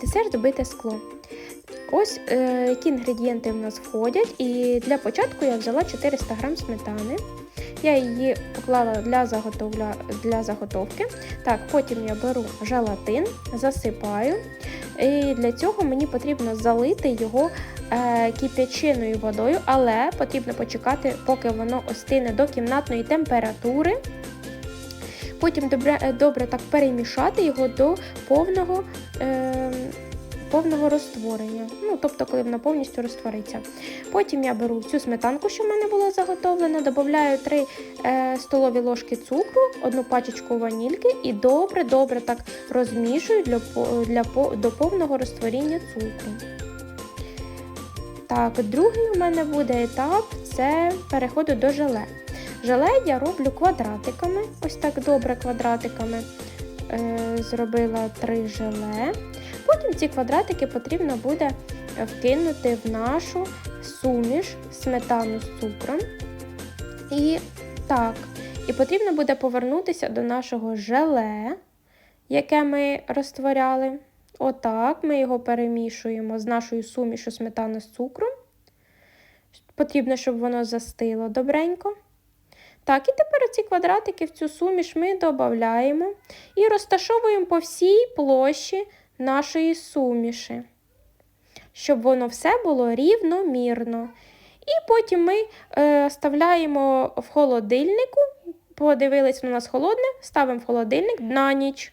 Десерт бите скло. Ось е, які інгредієнти в нас входять. І для початку я взяла 400 г сметани. Я її поклала для, заготовля, для заготовки. Так, потім я беру желатин, засипаю. І для цього мені потрібно залити його е, кип'ячиною водою, але потрібно почекати, поки воно остине до кімнатної температури. Потім добре, е, добре так перемішати його до повного, е, повного розтворення. Ну, тобто, коли вона повністю розтвориться. Потім я беру цю сметанку, що в мене була заготовлена, додаю 3 е, столові ложки цукру, одну пачечку ванільки і добре-добре так розмішую для, для, до повного розтворіння цукру. Так, другий у мене буде етап це переходу до желе. Желе я роблю квадратиками, ось так добре квадратиками. Е, зробила три желе. Потім ці квадратики потрібно буде вкинути в нашу суміш сметану з цукром. І так, і потрібно буде повернутися до нашого желе, яке ми розтворяли. Отак, ми його перемішуємо з нашою сумішю сметани з цукром. Потрібно, щоб воно застило добренько. Так, і тепер ці квадратики в цю суміш ми додаємо і розташовуємо по всій площі нашої суміші, щоб воно все було рівномірно. І потім ми е, ставляємо в холодильнику, подивились, воно у нас холодне, ставимо в холодильник на ніч.